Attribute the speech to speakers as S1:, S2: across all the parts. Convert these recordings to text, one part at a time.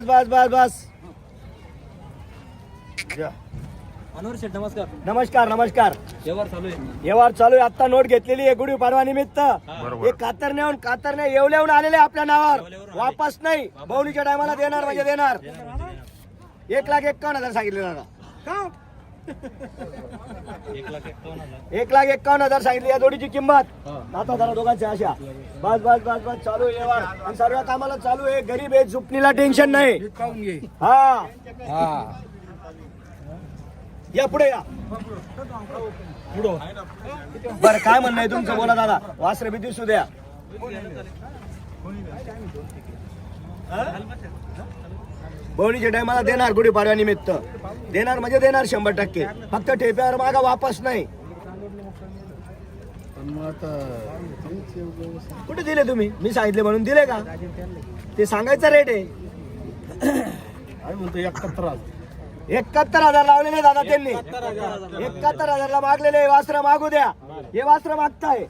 S1: बस बस बस. या.
S2: अनवर शेठ नमस्कार.
S1: नमस्कार नमस्कार.
S2: व्यवहार चालू आहे.
S1: व्यवहार चालू आहे. आता नोट घेतलेली आहे गुढी पाडवा निमित्त.
S3: बरोबर.
S1: हे कातरण्याहून कातरणे येवल्याहून आलेले आपल्या नावावर. वापस नाही. बवणीच्या टायमाला देणार म्हणजे देणार. एक लाख एक्कावन्न हजार सांगितले दादा.
S2: एक लाख एक्कावन्न हजार
S1: सांगितली या जोडीची किंमत. आता जरा दोघांची आशा. बस बस बस बस चालू आहे व्यवहार. आणि सर्व कामाला चालू आहे गरीब आहे झुपणीला टेन्शन नाही. हा. या पुढे या. बरं काय म्हणणं आहे तुमचं? बोला दादा. वासरे बी दिसू द्या. बवणीच्या टायमाला देणार गुढी पाडव्या निमित्त. देणार म्हणजे देणार शंभर टक्के. फक्त ठेप्यावर मागा वापस नाही. कुठे दिले तुम्ही? मी सांगितले म्हणून दिले का? ते सांगायचा रेट आहे. एकाहत्तर हजार. लावलेले दादा त्यांनी. एकाहत्तर हजारला मागलेले वास्त्र मागू द्या. हे वास्त्र मागताय.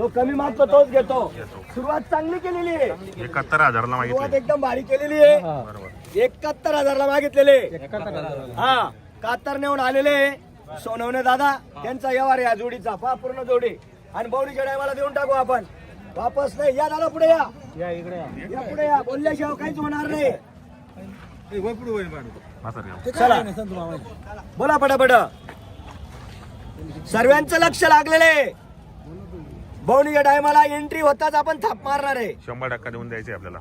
S1: जो कमी मागतो तोच घेतो. सुरुवात चांगली केलेली आहे.
S3: एकाहत्तर हजारला
S1: सुरुवात
S3: मागितले
S1: एकदम भारी केलेली आहे.
S3: बरोबर.
S1: एकाहत्तर हजारला मागितलेले हा कातर नेऊन आलेले सोनवणे दादा त्यांचा व्यवहार आहे या जोडीचा. पा पूर्ण जोडी. आणि बौरीच्या टायमाला देऊन टाकू आपण. वापस नाही. या दादा पुढे या. या पुढे या. बोलल्याशिवाय काहीच होणार नाही.
S3: म्हातार गाव.
S1: चला. बोला पटापट. सर्वांचं लक्ष लागलेले बवणीच्या टायमाला एंट्री होताच आपण थाप मारणार आहे.
S3: शंभर टक्का देऊन द्यायचे आपल्याला.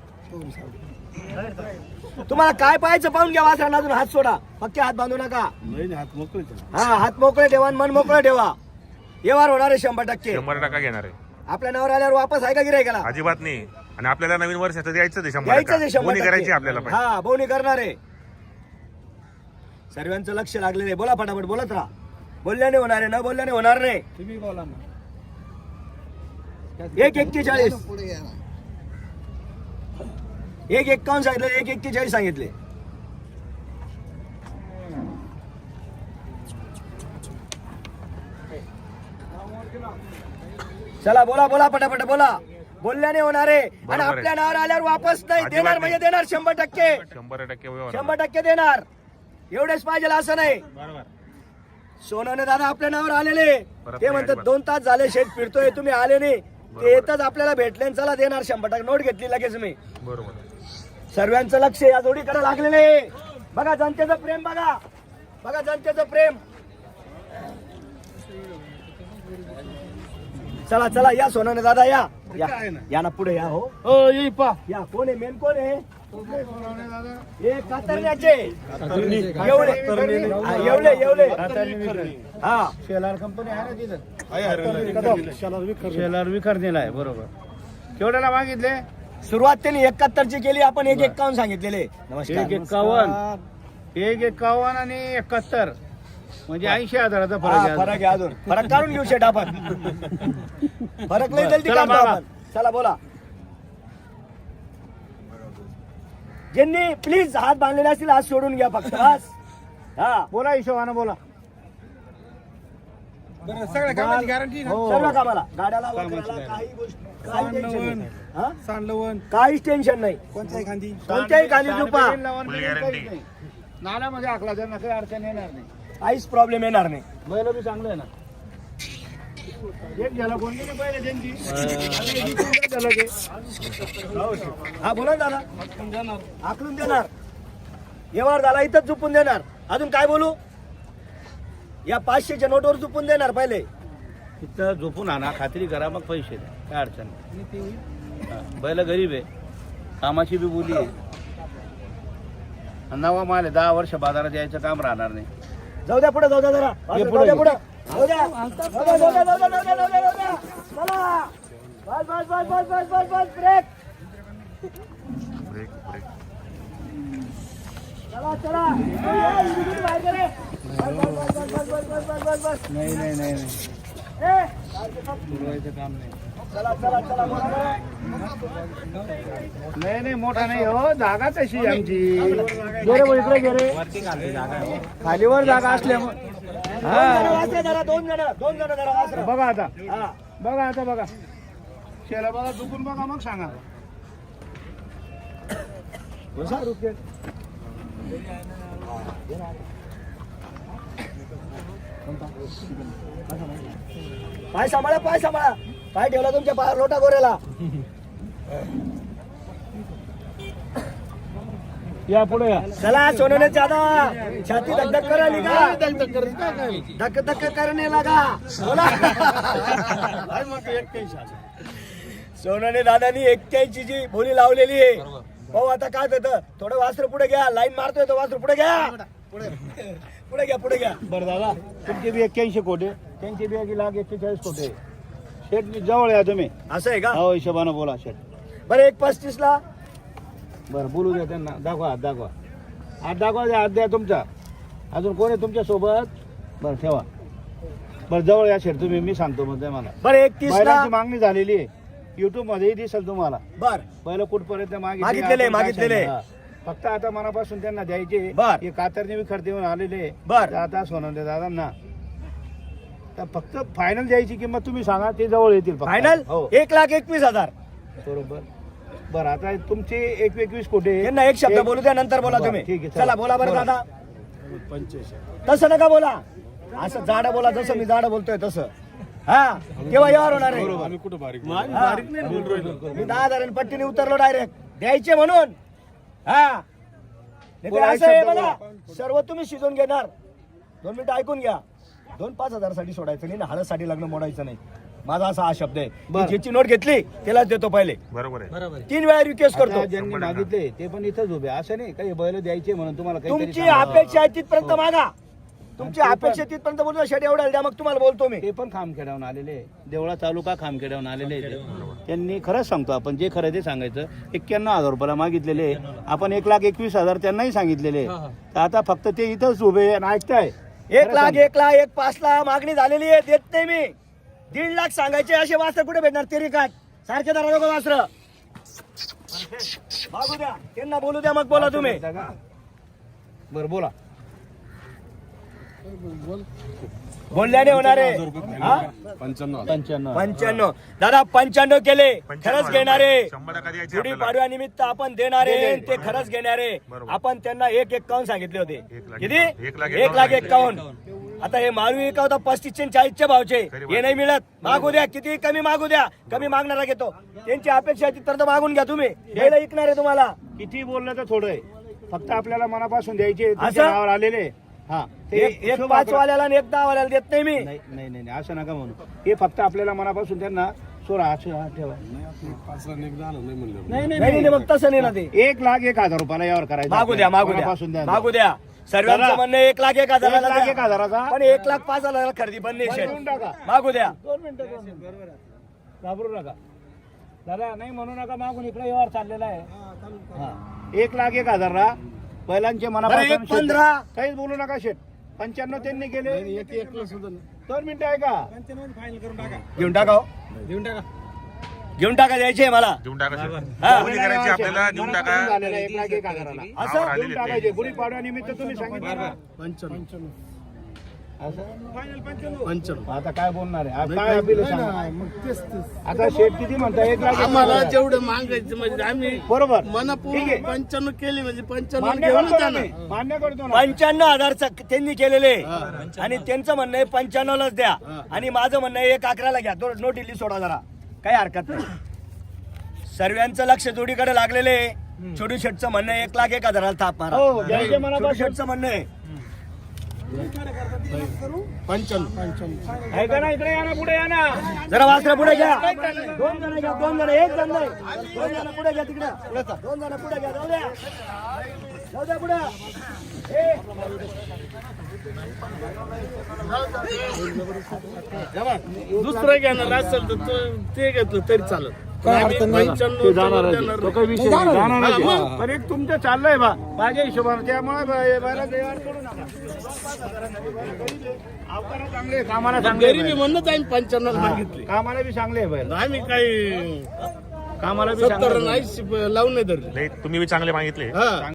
S1: तुम्हाला काय पाहायचं पाहून घ्या वासरांना अजून हात सोडा. पक्के हात बांधू नका. हा हात मोकळे ठेवा आणि मन मोकळं ठेवा. व्यवहार होणार आहे शंभर टक्के.
S3: शंभर टक्का घेणार आहे.
S1: आपल्या नावावर आल्यावर वापस आहे का गिरायकाला
S3: अजिबात नाही. आणि आपल्याला नवीन वर्षाचं द्यायचं ते शंभर
S1: द्यायचं ते
S3: टक्का
S1: शंभर
S3: कोणी. करायची आपल्याला पण.
S1: हा बोनी करणार आहे. सर्वांचं लक्ष लागलेलं आहे. बोला फटाफट बोलत राहा. बोलल्याने होणार आहे न बोलल्याने होणार नाही.
S2: तुम्ही बोला ना.
S1: एक एक्केचाळीस. एक एक्कावन्न सांगितले एक एक्केचाळीस सांगितले. चला बोला बोला पटापट बोला. बोलल्याने होणार. आहे. आणि. आपल्या नावावर आल्यावर वापस नाही. देणार. म्हणजे देणार शंभर टक्के.
S3: शंभर टक्के
S1: शंभर टक्के देणार. एवढेच पाहिजे असं नाही. सोनाने दादा आपल्या नावावर आलेले. ते म्हणतात. दोन तास झाले शेत फिरतोय तुम्ही आले नाही. ते येतच आपल्याला भेटले चला देणार शंभर टक्के. नोट घेतली लगेच मी.
S3: बरोबर.
S1: सर्वांचं लक्ष या जोडीकडे लागलेलं आहे बघा जनतेचं प्रेम बघा. बघा जनतेचं प्रेम. चला चला या सोनाने दादा या. या. ना? पुढे या हो. या कोण आहे? मेन कोण आहे? कातरण्याचे. एवढे. एवढे एवढे. हा.
S4: शेलार विकर दिलाय बरोबर. केवढ्याला मागितले?
S1: सुरुवात त्यांनी एकाहत्तरची केली आपण एक एक्कावन्न सांगितलेले.
S4: एक
S1: नमस्कार
S4: एक्कावन्न. एक एक्कावन्न आणि एकाहत्तर. म्हणजे ऐंशी हजाराचा फरक आहे
S1: फरक आहे अजून. फरक काढून घेऊ शेट आपण. फरक. आपण. चला बोला. ज्यांनी प्लीज हात बांधलेले असतील हात सोडून घ्या फक्त बस. हा.
S4: बोला हिशोबानं बोला.
S2: सगळ्या कामाची गॅरंटी
S1: हो. सर्व कामाला. गाड्याला वगैरेला काही गोष्ट काही टेन्शन नाही. हा?
S2: सांडलवन.
S1: काहीच टेन्शन नाही.
S2: कोणत्याही खांदी
S1: कोणत्याही खाली.
S4: नाल्यामध्ये आखला काही अडचण येणार नाही.
S1: काहीच प्रॉब्लेम येणार नाही.
S4: बैल बी चांगलं आहे ना?
S1: हा बोला दादा. आकलून देणार. व्यवहार झाला इथंच झुपून देणार. अजून काय बोलू? या पाचशेच्या नोटवर झुपून देणार पहिले.
S4: तिथं झोपून आणा खात्री करा मग पैसे द्या. काय अडचण नाही. बैल गरीब आहे. कामाची बी बोली आहे. नवा माल आहे दहा वर्ष बाजारात यायचं काम राहणार नाही.
S1: जाऊ द्या पुढे जाऊ द्या जरा.
S4: पुढे.
S1: पुढे.
S4: नाही नाही मोठा नाही हो जागा तशी आमची
S1: गेरे
S4: खालीवर जागा असल्यामुळे
S1: दोन जण दोन जण धरा वासरे.
S4: बघा आता.
S1: हा.
S4: बघा आता बघा. शेला बघा चुकून बघा मग सांगा.
S1: बसा रुपये. पाय सांभाळा पाय सांभाळा. पाय ठेवला तुमच्या पाय लोटा गोऱ्याला.
S2: या पुढे या.
S1: चला सोनवणे दादा छाती धक धक करायली का धक धक करणे लगा. बोला. सोनवणे दादानी एक्क्याऐंशी ची बोली लावलेली आहे. भाऊ आता काय होतं. थोडं वास्त्र पुढे घ्या. लाईन मारतोय तो वास्त्र पुढे घ्या. पुढे घ्या पुढे घ्या.
S4: बरं दादा. तुमचे बी एक्क्याऐंशी कोटे. त्यांचे बी एक लाख एक्केचाळीस कोटे. शेट जवळ या तुम्ही.
S1: असं आहे का?
S4: हो हिशोबानं बोला शेट
S1: बरं एक पस्तीस ला
S4: बरं बोलू द्या त्यांना. दाखवा हात दाखवा. हात दाखवा द्या हात द्या तुमचा. अजून कोण आहे तुमच्यासोबत बरं ठेवा. बरं जवळ या शेट तुम्ही मी सांगतो मग ते मला.
S1: बरं एकतीस ला
S4: बैलांची मागणी झालेली आहे. युट्यूब मध्येही दिसेल तुम्हाला.
S1: बर.
S4: पहिलं कुठपर्यंत मागितले,
S1: मागितलेले,
S4: आपण काय
S1: मागितलेले.
S4: सांगू? हा. फक्त आता मनापासून त्यांना द्यायचे.
S1: बर.
S4: हे कातरने बी खर्च देऊन आलेले
S1: बर.
S4: आता सोनवणे दादांना. तर फक्त फायनल द्यायची किंमत तुम्ही सांगा ते जवळ येतील फक्त.
S1: फायनल
S4: हो.
S1: एक लाख एकवीस हजार.
S4: बरोबर. बरं आता तुमचे एक एकवीस कोटी
S1: यांना एक शब्द बोलू द्या नंतर बोला
S4: बरं,
S1: तुम्ही.
S4: ठीक आहे, चला.
S1: चला. बोला बरं. दादा. तसं नका बोला. असं जाडं बोला जसं मी जाडं बोलतोय तसं. हा? केव्हा यावर होणार आहे?
S2: आम्ही कुठं बारीक
S1: हा. मी दहा हजार पट्टीने उतरलो डायरेक्ट द्यायचे म्हणून. हा? नाही तर
S4: बोला, एक
S1: असं आहे
S4: शब्द
S1: बघा सर्व तुम्ही शिजून घेणार. दोन मिनिटं ऐकून घ्या. दोन पाच हजारसाठी सोडायचं नाही ना हळदसाठी लग्न मोडायचं नाही. माझा असा हा शब्द आहे.
S4: बरं.
S1: ज्याची नोट घेतली त्यालाच देतो पहिले.
S3: बरोबर आहे.
S1: तीन वेळा रिक्वेस्ट करतो.
S4: ज्यांनी मागितले ते पण इथंच उभे असं नाही काही बैल द्यायचे म्हणून तुम्हाला काहीतरी
S1: तुमची. अपेक्षा आहे तिथपर्यंत
S4: हो.
S1: मागा. तुमची
S4: आणि ते
S1: अपेक्षा तिथपर्यंत बोलतो शेट एवढा द्या मग तुम्हाला बोलतो मी.
S4: ते पण खामखेड्यावरून आलेले देवळा तालुका खामखेड्यावरून आलेले ते. त्यांनी खरंच सांगतो आपण जे खरं ते सांगायचं. एक्क्याण्णव हजार रुपयाला मागितलेले आपण एक लाख एकवीस हजार त्यांनाही सांगितलेले तर आता फक्त ते इथंच उभे आणि ऐकताय.
S1: एक
S4: खरं
S1: लाख
S4: सांगतो.
S1: एक लाख एक पाच लाख मागणी झालेली आहे देत नाही मी. दीड लाख सांगायचे असे वास्त्र कुठे भेटणार? तेरी काय सारखे दरा लोक वास्त्र. मागू द्या. त्यांना बोलू द्या मग बोला तुम्ही.
S4: बरं बोला.
S1: बोलल्याने होणार आहे. हा?
S2: पंच्याण्णव.
S4: पंच्याण्णव.
S1: दादा पंच्याण्णव केले. खरंच घेणारे गुढी पाडव्यानिमित्त आपण देणारे ते खरंच घेणारे. आपण त्यांना एक एक्कावन्न सांगितले होते.
S3: एक लाख
S1: किती.
S3: एक लाख
S1: एक.
S3: एक्कावन्न
S1: आता हे मारू एकावता पस्तीसचे आणि चाळीसचे भावचे? हे. नाही मिळत. मागू द्या किती कमी मागू द्या. कमी मागणारा घेतो. त्यांची अपेक्षा तर मागून घ्या तुम्ही. घ्यायला ऐकणार आहे तुम्हाला.
S4: किती बोललं तर थोडं आहे. फक्त आपल्याला मनापासून द्यायचे
S1: असं?
S4: नावावर आलेले हा. ते
S1: एक एक
S4: हिशोब
S1: पाच वाल्याला आणि एक दहा वाल्याला देत नाही मी.
S4: नाही नाही नाही नाही, असं नका म्हणू. हे फक्त आपल्याला मनापासून त्यांना सोळा हा ठेवा.
S2: नाही म्हणलं.
S4: नाही
S1: नाही नाही नाही, मग तसं नाही ना ते.
S4: एक लाख एक हजार रुपयाला यावर करायचं
S1: मागू द्या मागू द्या.
S4: द्या?
S1: मागू द्या. सर्वांचं म्हणणं एक लाख एक हजार
S4: एक लाख एक हजाराचा?
S1: पण एक लाख पाच हजार खरेदी पण. मागू द्या.
S4: दोन मिनिटं घाबरू नका. दादा नाही म्हणू नका मागून इकडे व्यवहार चाललेला आहे. हा. एक लाख एक हजार रा बैलांचे
S1: बरं,
S4: मनापासून
S1: पंधरा.
S4: काहीच बोलू नका शेट पंच्याण्णव त्यांनी केले.
S2: एक एक सुद्धा
S4: दोन मिनिटं आहे का
S2: फायनल करून टाका.
S1: घेऊन टाका हो.
S2: देऊन टाका.
S1: घेऊन टाका द्यायचे मला.
S3: देऊन टाका सर
S1: हा.
S3: बोली करायची आपल्याला देऊन टाका. आलेले
S4: गुढीपाडव्या निमित्त तुम्ही सांगितलं. ना.
S2: पंच्याण्णव
S4: असं
S2: पंच्याण्णव.
S4: आता काय बोलणार आहे? आता काय अपील आहे सांगा. आता शेट किती म्हणता? एक लाख एक
S5: आम्हाला
S4: हजार.
S5: जेवढं मागायचं म्हणजे आम्ही
S4: बरोबर.
S5: मनपूर्वक
S4: ठीक आहे.
S5: पंच्याण्णव केली म्हणजे पंच्याण्णव
S4: मान्य
S5: घेऊन
S4: करतो ना
S5: जाणार
S4: मी. मान्य करतो ना.
S1: पंच्याण्णव हजारचं त्यांनी केलेले. आणि त्यांचं म्हणणं आहे पंच्याण्णवलाच द्या. आणि माझं म्हणणं आहे एक अकराला घ्या. तो नो दिल्ली सोडा जरा. काही हरकत नाही. सर्वांचं लक्ष जोडीकडे लागलेले छोटू शेटचं म्हणणं आहे एक लाख एक हजाराला थाप मारा.
S4: हो, ज्यांच्या
S1: छोटू
S4: मनापासून-
S1: शेटचं म्हणणं आहे.
S2: पंच्याण्णव
S4: ऐका ना इकडे या ना पुढे या ना.
S1: जरा वासरा पुढे घ्या. दोन जण घ्या दोन जण एक जण नाही. दोन जण पुढे घ्या तिकडे. पुढे. दोन जण पुढे घ्या जाऊ द्या. जाऊ द्या पुढे. ए.
S5: दुसरं घेणार असेल तर तो- ते घेतलं तरी चालत. आम्ही
S4: ते
S5: पंच्याण्णव
S4: जाणार आहे.
S5: देणार.
S4: तो काही विषय नाही. जाणार आहे. पण एक तुमचं चाललंय बा. माझ्या हिशोबाने त्यामुळे चांगले आहे, कामाला चांगले आहे
S5: गरीबी
S4: बैल.
S5: म्हणूनच आम्ही पंच्याण्णव मागितली.
S4: कामाला बी चांगले आहे
S5: आम्ही काही
S4: कामाला बी आहे.
S5: ऐंशी लावून नाही धरले.
S3: तुम्ही बी चांगले मागितले.